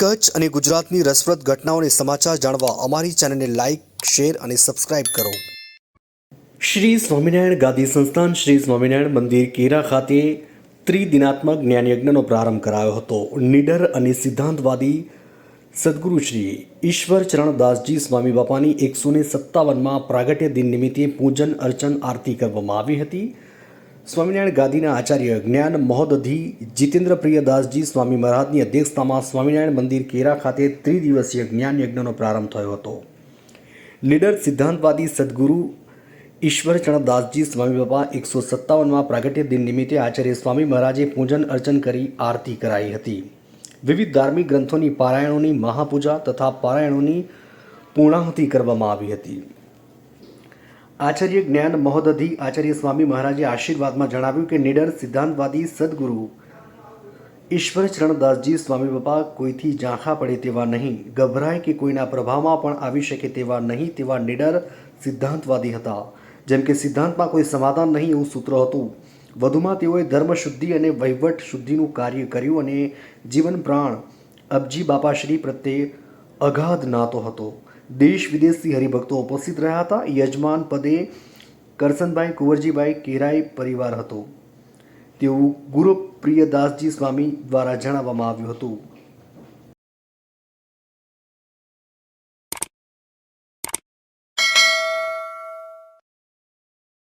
કચ્છ અને ગુજરાતની રસપ્રદ ઘટનાઓને સમાચાર જાણવા અમારી ચેનલને લાઇક શેર અને સબસ્ક્રાઇબ કરો. શ્રી સ્વામિનારાયણ ગાદી સંસ્થાન શ્રી સ્વામિનારાયણ મંદિર કેરા ખાતે ત્રિદિનાત્મક જ્ઞાનયજ્ઞનો પ્રારંભ કરાયો હતો. નિડર અને સિદ્ધાંતવાદી સદગુરુ શ્રી ઈશ્વર ચરણદાસજી સ્વામી બાપાની એકસો ને સત્તાવનમાં પ્રાગટ્ય દિન નિમિત્તે પૂજન, અર્ચન, આરતી કરવામાં આવી હતી. સ્વામિનારાયણ ગાદીના આચાર્ય જ્ઞાન મહોદધી જીતેન્દ્ર પ્રિયદાસજી સ્વામી મહારાજની અધ્યક્ષતામાં સ્વામિનારાયણ મંદિર કેરા ખાતે ત્રિદિવસીય જ્ઞાન યજ્ઞનો પ્રારંભ થયો હતો. લીડર સિદ્ધાંતવાદી સદગુરુ ઈશ્વર ચરણદાસજી સ્વામી બાપા એકસો સત્તાવનમાં પ્રાગટ્ય દિન નિમિત્તે આચાર્ય સ્વામી મહારાજે પૂજન અર્ચન કરી આરતી કરાઈ હતી. વિવિધ ધાર્મિક ગ્રંથોની પારાયણોની મહાપૂજા તથા પારાયણોની પૂર્ણાહુતિ કરવામાં આવી હતી. આચાર્ય જ્ઞાન મહોદધિ આચાર્ય સ્વામી મહારાજે આશીર્વાદમાં જણાવ્યું કે નિડર સિદ્ધાંતવાદી સદગુરુ ઈશ્વર ચરણદાસજી સ્વામી બાપા કોઈથી ઝાંખા પડે તેવા નહીં, ગભરાય કે કોઈના પ્રભાવમાં પણ આવી શકે તેવા નહીં તેવા નિડર સિદ્ધાંતવાદી હતા. જેમ કે સિદ્ધાંતમાં કોઈ સમાધાન નહીં એવું સૂત્ર હતું. વધુમાં તેઓએ ધર્મશુદ્ધિ અને વહીવટ શુદ્ધિનું કાર્ય કર્યું અને જીવન પ્રાણ અબજી બાપાશ્રી પ્રત્યે અગાધ નાતો હતો. દેશ વિદેશથી હરિભક્તો ઉપસ્થિત રહ્યા હતા. યજમાન પદે કરસનભાઈ કુંવરજીભાઈ કેરાઈ પરિવાર હતો. તેવું ગુરુપ્રિયદાસજી સ્વામી દ્વારા જણાવવામાં આવ્યું હતું.